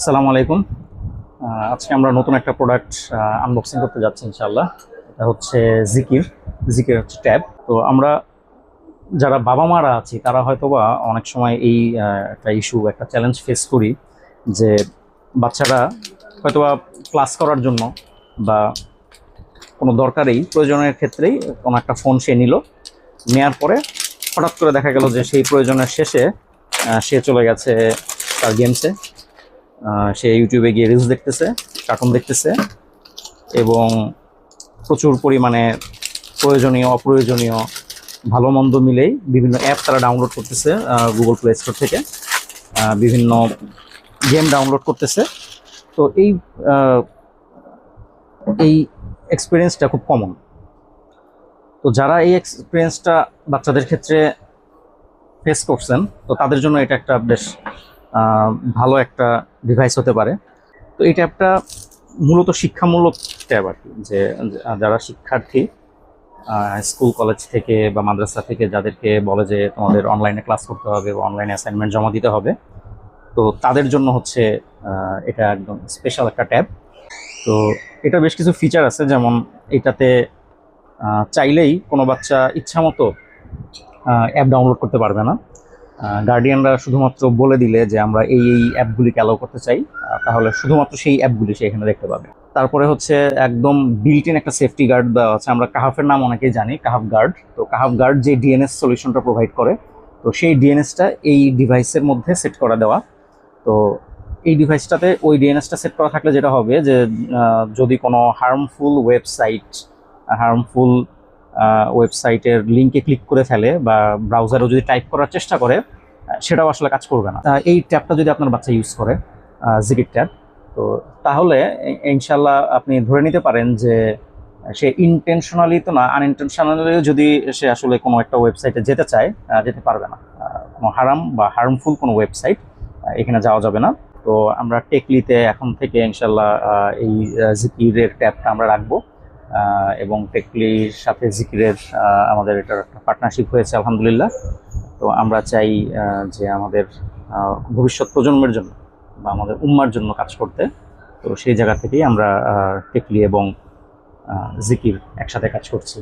আসসালামু আলাইকুম। আজকে আমরা নতুন একটা প্রোডাক্ট আনবক্সিং করতে যাচ্ছি ইনশাল্লাহ এটা হচ্ছে জিকির জিকির হচ্ছে ট্যাব তো আমরা যারা বাবা মারা আছি, তারা হয়তোবা অনেক সময় এই একটা ইস্যু একটা চ্যালেঞ্জ ফেস করি যে বাচ্চারা হয়তোবা ক্লাস করার জন্য বা কোনো দরকারেই, প্রয়োজনের ক্ষেত্রেই কোনো একটা ফোন সে নিল। নেয়ার পরে হঠাৎ করে দেখা গেল যে সেই প্রয়োজনের শেষে সে চলে গেছে তার গেমসে সে ইউটিউবে গিয়ে রিলস দেখতেছে কার্টুন দেখতেছে এবং প্রচুর পরিমাণে প্রয়োজনীয়, অপ্রয়োজনীয়, ভালো মন্দ মিলেই বিভিন্ন অ্যাপ তারা ডাউনলোড করতেছে গুগল প্লে স্টোর থেকে। বিভিন্ন গেম ডাউনলোড করতেছে। তো এই এই এক্সপিরিয়েন্সটা খুব কমন তো যারা এই এক্সপিরিয়েন্সটা বাচ্চাদের ক্ষেত্রে ফেস করছেন, তো তাদের জন্য এটা একটা বেশ ভালো একটা ডিভাইস হতে পারে। তো এই ট্যাবটা মূলত শিক্ষামূলক ট্যাব আর কি, যে, যারা শিক্ষার্থী স্কুল কলেজ থেকে বা মাদ্রাসা থেকে যাদেরকে বলে যে তোমাদের অনলাইনে ক্লাস করতে হবে বা অনলাইনে অ্যাসাইনমেন্ট জমা দিতে হবে, তো তাদের জন্য হচ্ছে এটা একদম স্পেশাল একটা ট্যাব তো এটা বেশ কিছু ফিচার আছে, যেমন এটাতে চাইলেই কোনো বাচ্চা ইচ্ছা মতো অ্যাপ ডাউনলোড করতে পারবে না। গার্ডিয়ানরা শুধুমাত্র বলে দিলে যে আমরা এই এই অ্যাপগুলিকে অ্যালাউ করতে চাই তাহলে শুধুমাত্র সেই অ্যাপগুলি সে এখানে দেখতে পাবে। তারপরে হচ্ছে একদম বিল্ট ইন একটা সেফটি গার্ড দেওয়া আছে। আমরা কাহাফের নাম অনেকেই জানি কাহাফ গার্ড তো কাহাফ গার্ড যে ডিএনএস সলিউশনটা প্রোভাইড করে, তো সেই ডিএনএসটা এই ডিভাইসের মধ্যে সেট করা দেওয়া। তো এই ডিভাইসটাতে ওই ডিএনএসটা সেট করা থাকলে যেটা হবে যে যদি কোনো হার্মফুল ওয়েবসাইট হার্মফুল ওয়েবসাইটের লিঙ্কে ক্লিক করে ফেলে বা ব্রাউজারও যদি টাইপ করার চেষ্টা করে সেটাও আসলে কাজ করবে না। এই ট্যাবটা যদি আপনার বাচ্চা ইউজ করে জিকির ট্যাব তো তাহলে ইনশাল্লাহ আপনি ধরে নিতে পারেন যে, সে ইনটেনশনালি তো না আনইনটেনশনালি যদি সে আসলে কোনো একটা ওয়েবসাইটে যেতে চায় যেতে পারবে না। কোনো হারাম বা হার্মফুল কোনো ওয়েবসাইট এখানে যাওয়া যাবে না। তো আমরা টেকলিতে এখন থেকে ইনশাল্লাহ এই জিকিরের ট্যাবটা আমরা রাখব। এবং টেকলির সাথে জিকিরের আমাদের এটার একটা পার্টনারশিপ হয়েছে, আলহামদুলিল্লাহ। তো আমরা চাই যে আমাদের ভবিষ্যৎ প্রজন্মের জন্য বা আমাদের উম্মার জন্য কাজ করতে। তো সেই জায়গা থেকেই আমরা টেকলি এবং জিকির একসাথে কাজ করছি।